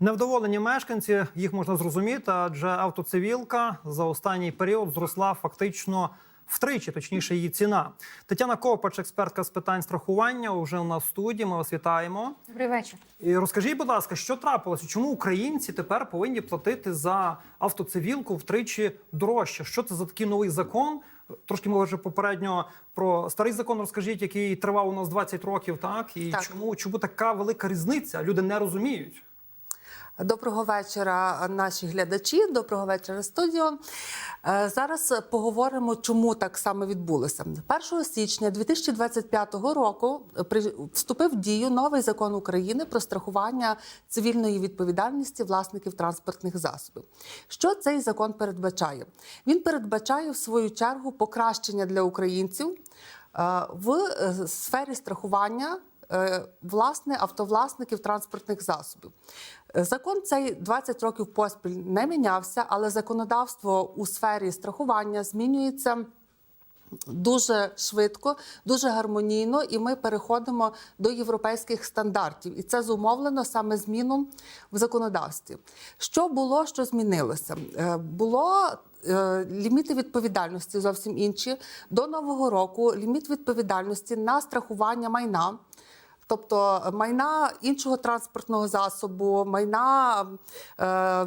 Невдоволені мешканці їх можна зрозуміти, адже автоцивілка за останній період зросла фактично втричі, точніше, її ціна. Тетяна Ковпач, експертка з питань страхування, вже у нас в студії. Ми вас вітаємо. Добрий вечір. І розкажіть, будь ласка, що трапилося? Чому українці тепер повинні платити за автоцивілку втричі дорожче? Що це за такий новий закон? Трошки ми вже попередньо про старий закон розкажіть, який тривав у нас 20 років, так і Так. чому чому така велика різниця? Люди не розуміють. Доброго вечора, наші глядачі. Доброго вечора, студіо. Е, Зараз поговоримо, чому так саме відбулося. 1 січня 2025 року при- вступив в дію новий закон України про страхування цивільної відповідальності власників транспортних засобів. Що цей закон передбачає? Він передбачає в свою чергу покращення для українців е, в е, сфері страхування е, власне автовласників транспортних засобів. Е, Закон цей 20 років поспіль не мінявся, але законодавство у сфері страхування змінюється. Дуже швидко, дуже гармонійно, і ми переходимо до європейських стандартів, і це зумовлено саме зміном в законодавстві. Що було, що змінилося? Е, Було е, ліміти відповідальності зовсім інші. До нового року ліміт відповідальності на страхування майна. Тобто майна іншого транспортного засобу, майна, е,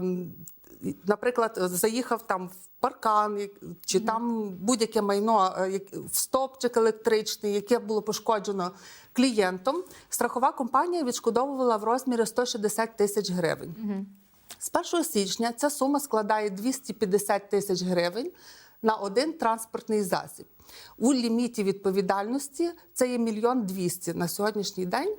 наприклад, заїхав там в паркан, чи там будь-яке майно, е, в стовпчик електричний, яке було пошкоджено клієнтом, страхова компанія відшкодовувала в розмірі 160 тисяч гривень. З 1 січня ця сума складає 250 тисяч гривень на один транспортний засіб. У ліміті відповідальності це є мільйон двісті на сьогоднішній день.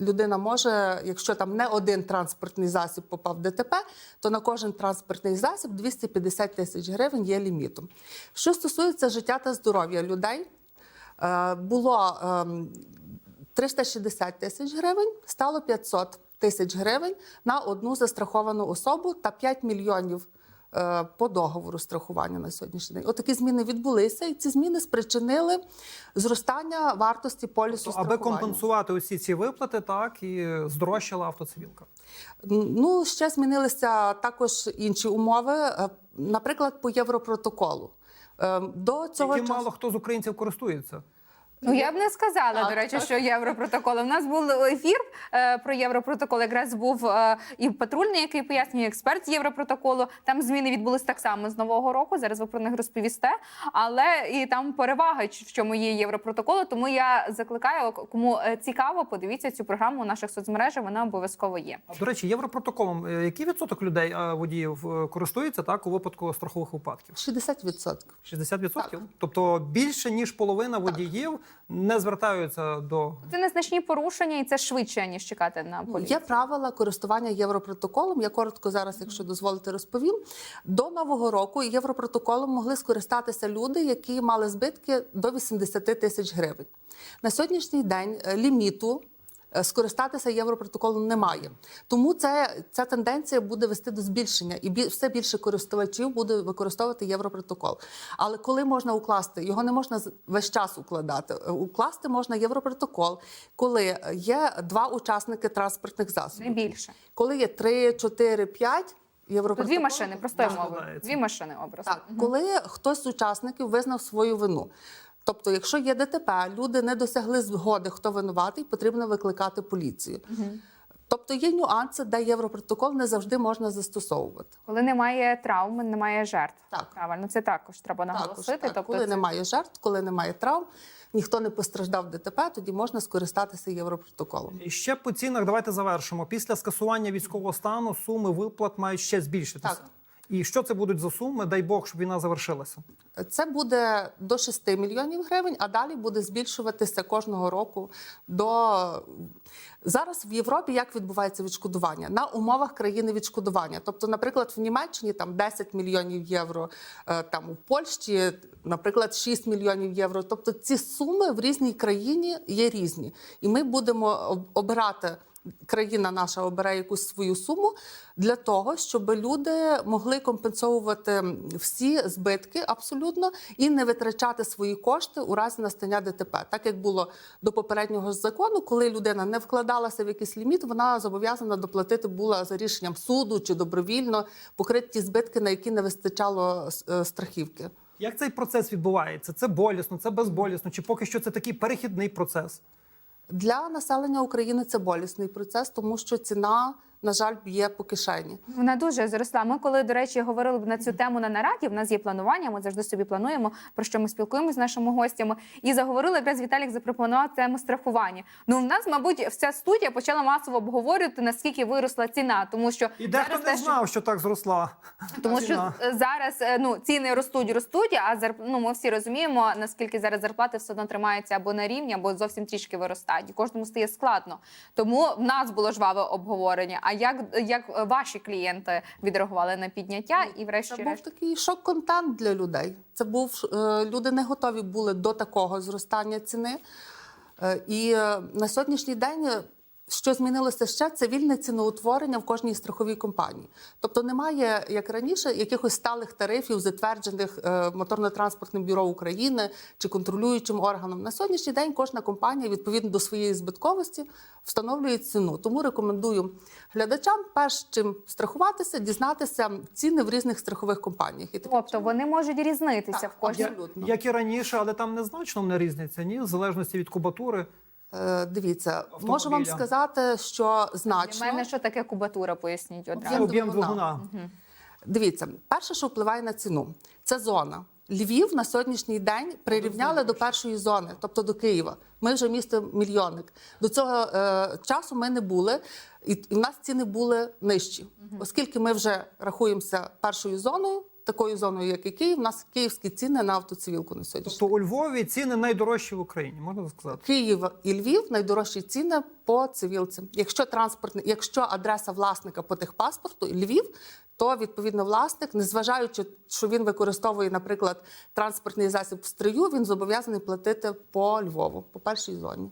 Людина може, якщо там не один транспортний засіб попав в ДТП, то на кожен транспортний засіб 250 тисяч гривень є лімітом. Що стосується життя та здоров'я людей, е, було ем, 360 тисяч гривень, стало 500 тисяч гривень на одну застраховану особу та 5 мільйонів по договору страхування на сьогоднішній день. Отакі зміни відбулися, і ці зміни спричинили зростання вартості полісу Тобто, аби компенсувати усі ці виплати, так і здорожчала автоцивілка. Ну, ще змінилися також інші умови, е, наприклад, по європротоколу. Е, До цього Тільки часу... мало хто з українців користується. Ну я б не сказала, Так, до речі, так. що європротоколи. У нас був ефір е, про європротокол. Якраз був е, і патрульний, який пояснює експерт з європротоколу. Там зміни відбулись так само з нового року. Зараз ви про них розповісте. Але і там перевага, в чому є європротоколи. Тому я закликаю, кому е, цікаво, подивіться цю програму у наших соцмережах. Вона обов'язково є. А до речі, європротоколом, е, який відсоток людей е, водіїв користується так у випадку страхових випадків? 60%. 60%? Так. Тобто більше ніж половина водіїв не звертаються до Це незначні порушення, і це швидше ніж чекати на Ну, поліцію. Є правила користування європротоколом. Я коротко зараз, якщо дозволите, розповім. До нового року європротоколом могли скористатися люди, які мали збитки до 80 тисяч гривень. На сьогоднішній день е, ліміту. Е, Скористатися європротоколом немає, тому це ця тенденція буде вести до збільшення, і бі- все більше користувачів буде використовувати європротокол. Але коли можна укласти, його не можна весь час укладати. Е, Укласти можна європротокол, коли є два учасники транспортних засобів. Не більше. Коли є 3, 4, 5 То європротокол. дві машини, простою мовою. Дві машини образ. Так, коли хтось з учасників визнав свою вину. Тобто, якщо є ДТП, люди не досягли згоди, хто винуватий, потрібно викликати поліцію. Тобто є нюанси, де європротокол не завжди можна застосовувати. Коли немає травм, немає жертв. Так. Правильно, це також треба Також, наголосити. так, тобто коли це... немає жертв, коли немає травм, ніхто не постраждав ДТП, тоді можна скористатися європротоколом. І ще по цінах. Давайте завершимо. Після скасування військового стану суми виплат мають ще збільшитися. Так. І що це будуть за суми? Дай Бог, щоб війна завершилася. Це буде до 6 мільйонів гривень, а далі буде збільшуватися кожного року до зараз в Європі. Як відбувається відшкодування на умовах країни відшкодування? Тобто, наприклад, в Німеччині там 10 мільйонів євро, е, там у Польщі, наприклад, 6 мільйонів євро. Тобто ці суми в різній країні є різні, і ми будемо обирати країна наша обере якусь свою суму для того, щоб люди могли компенсовувати всі збитки абсолютно і не витрачати свої кошти у разі настання ДТП. Так як було до попереднього закону, коли людина не вкладалася в якийсь ліміт, вона зобов'язана доплатити була за рішенням суду чи добровільно покрити ті збитки, на які не вистачало е, страхівки. Як цей процес відбувається? Це болісно, це безболісно, чи поки що це такий перехідний процес? Для населення України це болісний процес, тому що ціна, на жаль, б'є по кишені. Вона дуже зросла. Ми, коли, до речі, говорили б на цю тему на нараді, в нас є планування, ми завжди собі плануємо, про що ми спілкуємося з нашими гостями. І заговорили, якраз Віталік запропонував тему страхування. Ну, в нас, мабуть, вся студія почала масово обговорювати, наскільки виросла ціна, тому що І дехто не знав, що так зросла. Тому що зараз е, ну ціни ростуть, ростуть, а зарп... ну, ми всі розуміємо, наскільки зараз зарплати все одно тримаються або на рівні, або зовсім трішки виростають. І кожному стає складно. Тому в нас було жваве обговорення. А як, як ваші клієнти відреагували на підняття і Це був такий шок-контент для людей. Це був е, люди не готові були до такого зростання ціни. Е, і е, на сьогоднішній день. Що змінилося ще, це вільне ціноутворення в кожній страховій компанії. Тобто немає, як раніше, якихось сталих тарифів, затверджених е, моторно-транспортним бюро України чи контролюючим органом. На сьогоднішній день кожна компанія відповідно до своєї збитковості встановлює ціну. Тому рекомендую глядачам перш чим страхуватися, дізнатися ціни в різних страхових компаніях. І Тобто вони можуть різнитися Так, в кожній. абсолютно. Як і раніше, але там незначно не різниця, ні? В залежності від кубатури. Е, Дивіться, Автомобіля. можу вам сказати, що Для значно мене що таке кубатура? Поясніть одразу. Об'єм об'єм двигуна. двигуна. дивіться, перше, що впливає на ціну, це зона. Львів на сьогоднішній день прирівняли до першої зони, тобто до Києва. Ми вже місто мільйонник. До цього е, часу ми не були, і, і в нас ціни були нижчі, оскільки ми вже рахуємося першою зоною, такою зоною, як і Київ. У нас київські ціни на автоцивілку на сьогодні. Тобто у Львові ціни найдорожчі в Україні, можна сказати. Київ і Львів найдорожчі ціни по цивілці. Якщо транспортний, якщо адреса власника по техпаспорту Львів, то відповідно власник, незважаючи, що він використовує, наприклад, транспортний засіб в стрию, він зобов'язаний платити по Львову, по першій зоні.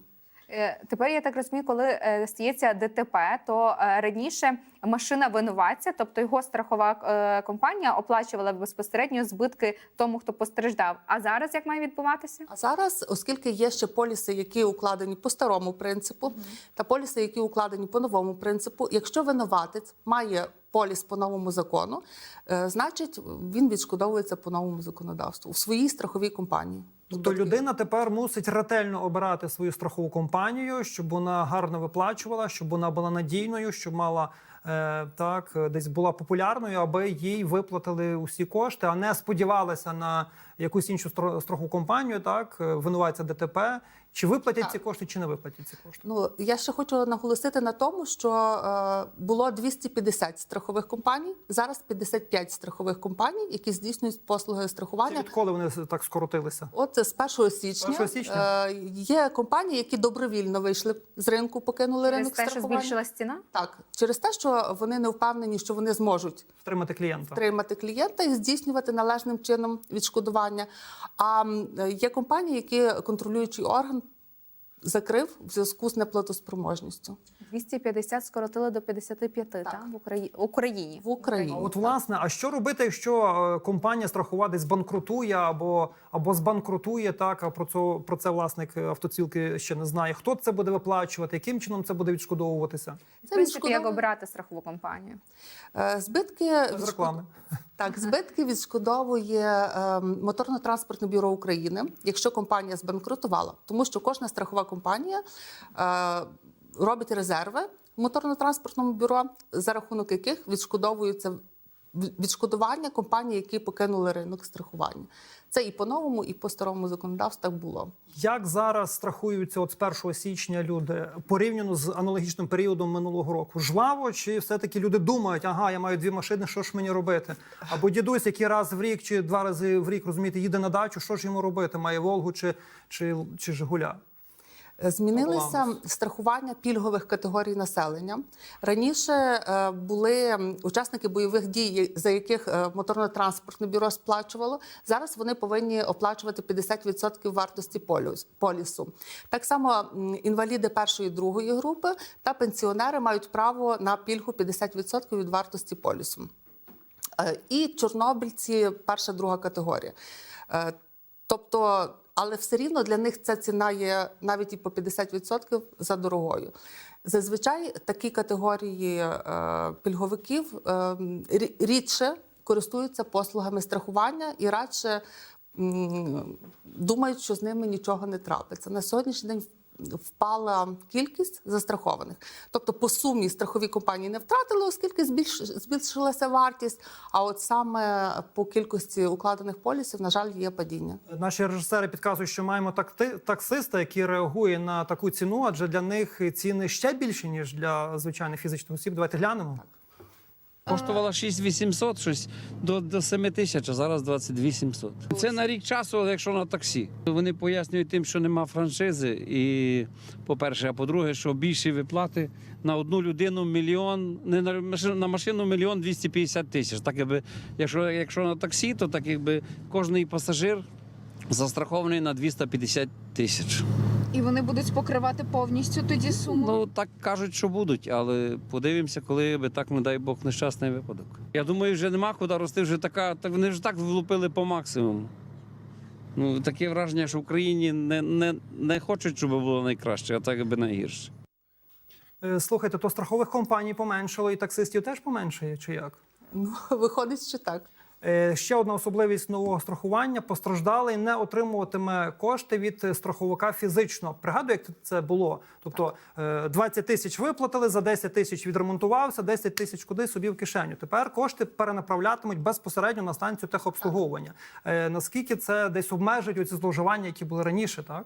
Е, Тепер я так розумію, коли е, стається ДТП, то е, раніше машина винуватця, тобто його страхова компанія оплачувала безпосередньо збитки тому, хто постраждав. А зараз як має відбуватися? А зараз, оскільки є ще поліси, які укладені по старому принципу, та поліси, які укладені по новому принципу, якщо винуватець має поліс по новому закону, значить він відшкодовується по новому законодавству у своїй страховій компанії. Тобто людина тепер мусить ретельно обирати свою страхову компанію, щоб вона гарно виплачувала, щоб вона була надійною, щоб мала е, так десь була популярною, аби їй виплатили усі кошти, а не сподівалася на якусь іншу страхову компанію, так е, винуватця ДТП. Чи виплатять Так. ці кошти, чи не виплатять ці кошти? Ну я ще хочу наголосити на тому, що е, було 250 страхових компаній. Зараз 55 страхових компаній, які здійснюють послуги Це страхування. відколи вони так скоротилися? От з 1 січня, 1 січня? Е, є компанії, які добровільно вийшли з ринку, покинули Через ринок те, що збільшилась ціна? Так, через те, що вони не впевнені, що вони зможуть Втримати клієнта. втримати клієнта і здійснювати належним чином відшкодування. А м, є компанії, які контролюючий орган закрив в зв'язку з неплатоспроможністю 250 скоротили до 55, так, в Украї... Україні. в Україні. А От власне, а що робити, якщо е, компанія страхова десь банкрутує або, або збанкрутує, так а про це про це власник автоцілки ще не знає. Хто це буде виплачувати, яким чином це буде відшкодовуватися? В принципі, як обирати страхову компанію? Е, Збитки відшкод- реклами. Так, збитки відшкодовує е, моторно-транспортне бюро України, якщо компанія збанкрутувала, тому що кожна страхова компанія е, робить резерви в моторно-транспортному бюро, за рахунок яких відшкодовуються відшкодування компаній, які покинули ринок страхування. Це і по новому, і по старому законодавству так було. Як зараз страхуються от з 1 січня люди порівняно з аналогічним періодом минулого року? Жваво чи все-таки люди думають, ага, я маю дві машини, що ж мені робити? Або дідусь, який раз в рік чи два рази в рік розумієте, їде на дачу, що ж йому робити? Має Волгу чи, чи, чи Жигуля? Змінилися страхування пільгових категорій населення. Раніше е, були учасники бойових дій, за яких е, моторно-транспортне бюро сплачувало. Зараз вони повинні оплачувати 50% вартості полісу. Так само інваліди першої і другої групи та пенсіонери мають право на пільгу 50% від вартості полісу. Е, І чорнобильці перша друга категорія. Тобто, але все рівно для них ця ціна є навіть і по 50% за дорогою. Зазвичай такі категорії е, пільговиків е, рідше користуються послугами страхування і радше думають, що з ними нічого не трапиться. На сьогоднішній день впала кількість застрахованих. Тобто, по сумі страхові компанії не втратили, оскільки збільш, збільшилася вартість. А от саме по кількості укладених полісів, на жаль, є падіння. Наші режисери підказують, що маємо такти, таксиста, який реагує на таку ціну, адже для них ціни ще більші, ніж для звичайних фізичних осіб. Давайте глянемо. Коштувала 6800 щось до, до 7 тисяч, а зараз 22 700. Це на рік часу, якщо на таксі. Вони пояснюють тим, що нема франшизи. І, по-перше, а по-друге, що більші виплати на одну людину мільйон, не на машину, на машину мільйон 250 тисяч. Так якби, якщо, якщо на таксі, то так якби кожний пасажир застрахований на 250 тисяч. І вони будуть покривати повністю тоді суму. Ну так кажуть, що будуть, але подивимося, коли би так, не дай Бог, нещасний випадок. Я думаю, вже нема куди рости. Вже така, так вони вже так влупили по максимуму. Ну, таке враження, що в Україні не, не, не хочуть, щоб було найкраще, а так би найгірше. Е, Слухайте, то страхових компаній поменшало і таксистів теж поменшає, чи як? Ну, виходить, що так. Е, Ще одна особливість нового страхування: постраждалий не отримуватиме кошти від е, страховика фізично. Пригадую, як це було. Тобто е, 20 тисяч виплатили, за 10 тисяч відремонтувався, 10 тисяч куди собі в кишеню. Тепер кошти перенаправлятимуть безпосередньо на станцію техобслуговування. Е, Наскільки це десь обмежить оці зловживання, які були раніше, так?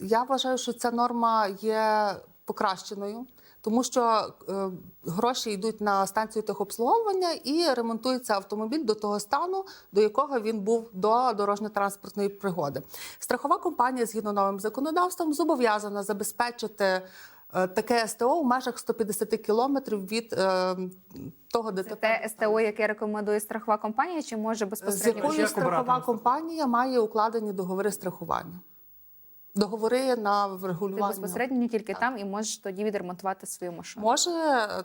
Я вважаю, що ця норма є покращеною, тому що е, гроші йдуть на станцію техобслуговування і ремонтується автомобіль до того стану, до якого він був до дорожньо-транспортної пригоди. Страхова компанія, згідно новим законодавством, зобов'язана забезпечити. е, Таке СТО в межах 150 кілометрів від е, того Це ДТП. те СТО, яке рекомендує страхова компанія, чи може безпосередньо Як якою страхова компанія має укладені договори страхування? Договори на ти безпосередньо тільки тільки там і можеш тоді відремонтувати свою машину. Може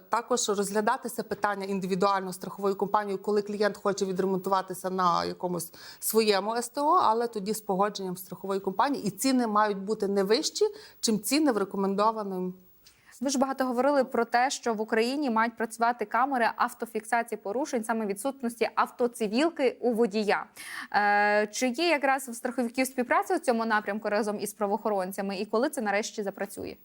також розглядатися питання індивідуально страховою компанією, коли клієнт хоче відремонтуватися на якомусь своєму СТО, але тоді з погодженням страхової компанії, і ціни мають бути не вищі, чим ціни в рекомендованому. Дуже багато говорили про те, що в Україні мають працювати камери автофіксації порушень, саме відсутності автоцивілки у водія. Е, чи є якраз в страховиків співпраця у цьому напрямку разом із правоохоронцями, і коли це нарешті запрацює?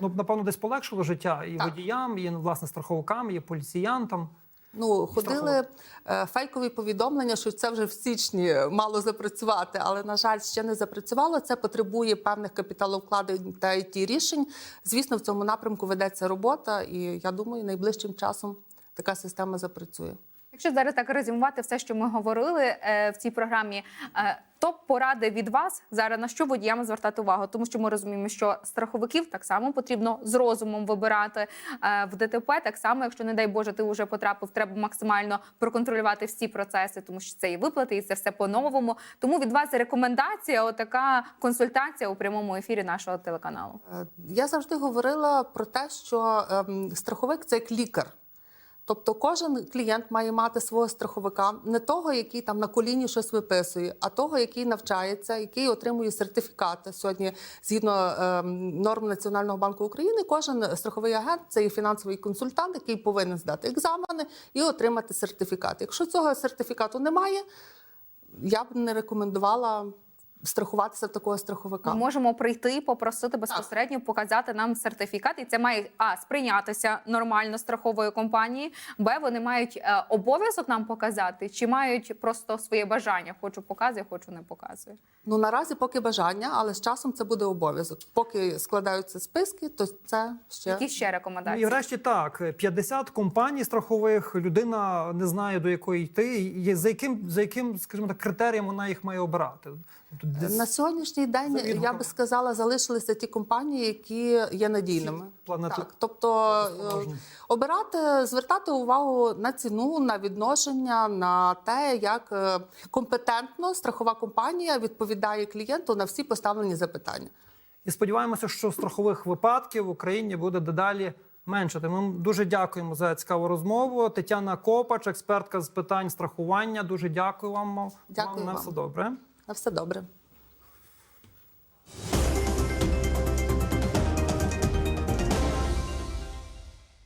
Ну, напевно, десь полегшило життя і Так. водіям, і власне страховикам, і поліціянтам. Ну, ходили е, фейкові повідомлення, що це вже в січні мало запрацювати, але на жаль, ще не запрацювало. Це потребує певних капіталовкладень та it рішень. Звісно, в цьому напрямку ведеться робота, і я думаю, найближчим часом така система запрацює. Якщо зараз так резюмувати все, що ми говорили е, в цій програмі, е, топ поради від вас зараз на що водіям звертати увагу, тому що ми розуміємо, що страховиків так само потрібно з розумом вибирати е, в ДТП. Так само, якщо не дай Боже, ти вже потрапив, треба максимально проконтролювати всі процеси, тому що це і виплати, і це все по-новому. Тому від вас рекомендація, отака консультація у прямому ефірі нашого телеканалу. Я завжди говорила про те, що ем, страховик це як лікар. Тобто кожен клієнт має мати свого страховика, не того, який там на коліні щось виписує, а того, який навчається, який отримує сертифікати. Сьогодні, згідно ем, норм Національного банку України, кожен страховий агент це є фінансовий консультант, який повинен здати екзамени і отримати сертифікат. Якщо цього сертифікату немає, я б не рекомендувала страхуватися в такого страховика. Ми можемо прийти, попросити безпосередньо показати нам сертифікат, і це має а сприйнятися нормально страховою компанії. Б вони мають е, обов'язок нам показати, чи мають просто своє бажання. Хочу показую, хочу не показую. Ну наразі поки бажання, але з часом це буде обов'язок. Поки складаються списки, то це ще Які ще Ну, рекомендації? і врешті так, 50 компаній страхових, людина не знає до якої йти, і за яким, за яким, скажімо так, критерієм вона їх має обирати. Десь На сьогоднішній день За я би сказала, залишилися ті компанії, які є надійними. планети Так, тобто е, обирати, звертати увагу на ціну, на відношення, на те, як е, компетентно страхова компанія відповідає клієнту на всі поставлені запитання. І сподіваємося, що страхових випадків в Україні буде дедалі меншати. Ми дуже дякуємо за цікаву розмову. Тетяна Копач, експертка з питань страхування. Дуже дякую вам. Дякую вам на все добре. На все добре.